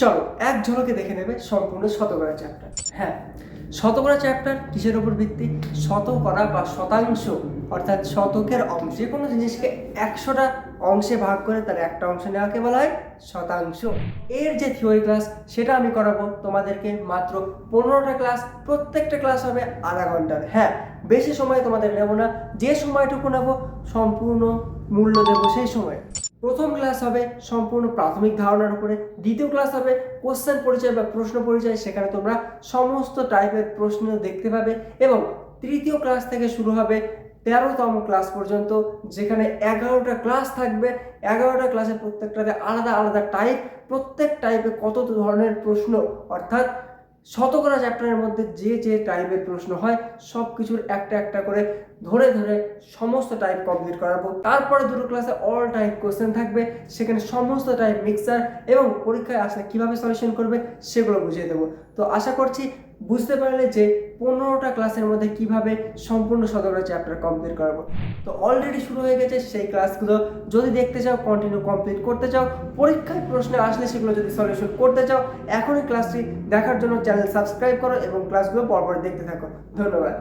চলো, এক ঝলকে দেখে নেবে সম্পূর্ণ শতকরা চ্যাপ্টার হ্যাঁ শতকরা চ্যাপ্টার কিসের উপর ভিত্তি? শতকরা বা শতাংশ, অর্থাৎ শতকের অংশ যে কোনো জিনিসকে একশোটা অংশে ভাগ করে তার একটা অংশ নেওয়াকে বলা হয় শতাংশ। এর যে থিওরি ক্লাস সেটা আমি করাবো তোমাদেরকে। মাত্র পনেরোটা ক্লাস প্রত্যেকটা ক্লাস হবে আধা ঘণ্টার। হ্যাঁ বেশি সময় তোমাদের নেব না। যে সময়টুকু নেব, সম্পূর্ণ মূল্য দেবো সেই সময়। প্রথম ক্লাস হবে সম্পূর্ণ প্রাথমিক ধারণার উপরে, দ্বিতীয় ক্লাস হবে কোশ্চেন পরিচয় বা প্রশ্ন পরিচয়, সেখানে তোমরা সমস্ত টাইপের প্রশ্ন দেখতে পাবে এবং তৃতীয় ক্লাস থেকে শুরু হবে তেরোতম ক্লাস পর্যন্ত, যেখানে এগারোটা ক্লাস থাকবে। এগারোটা ক্লাসে প্রত্যেকটাতে আলাদা আলাদা টাইপ প্রত্যেক টাইপে কত ধরনের প্রশ্ন, অর্থাৎ শতকরা চ্যাপ্টারের মধ্যে যে যে টাইপের প্রশ্ন হয় সব কিছুর একটা একটা করে ধরে ধরে সমস্ত টাইপ কমপ্লিট করাবো তারপরে দুটো ক্লাসে অল টাইপ কোয়েশ্চেন থাকবে, সেখানে সমস্ত টাইপ মিক্সার এবং পরীক্ষায় আসলে কীভাবে সলিউশন করবে, সেগুলো বুঝিয়ে দেবো। তো আশা করছি বুঝতে পারলে যে পনেরোটা ক্লাসের মধ্যে কীভাবে সম্পূর্ণ শতকরা চ্যাপ্টার কমপ্লিট করাবো। তো অলরেডি শুরু হয়ে গেছে সেই ক্লাসগুলো যদি দেখতে চাও কন্টিনিউ কমপ্লিট করতে চাও, পরীক্ষায় প্রশ্ন আসলে সেগুলো যদি সলিউশন করতে চাও, এখনই ক্লাসটি দেখার জন্য চ্যানেল সাবস্ক্রাইব করো এবং ক্লাসগুলো পরপর দেখতে থাকো। ধন্যবাদ।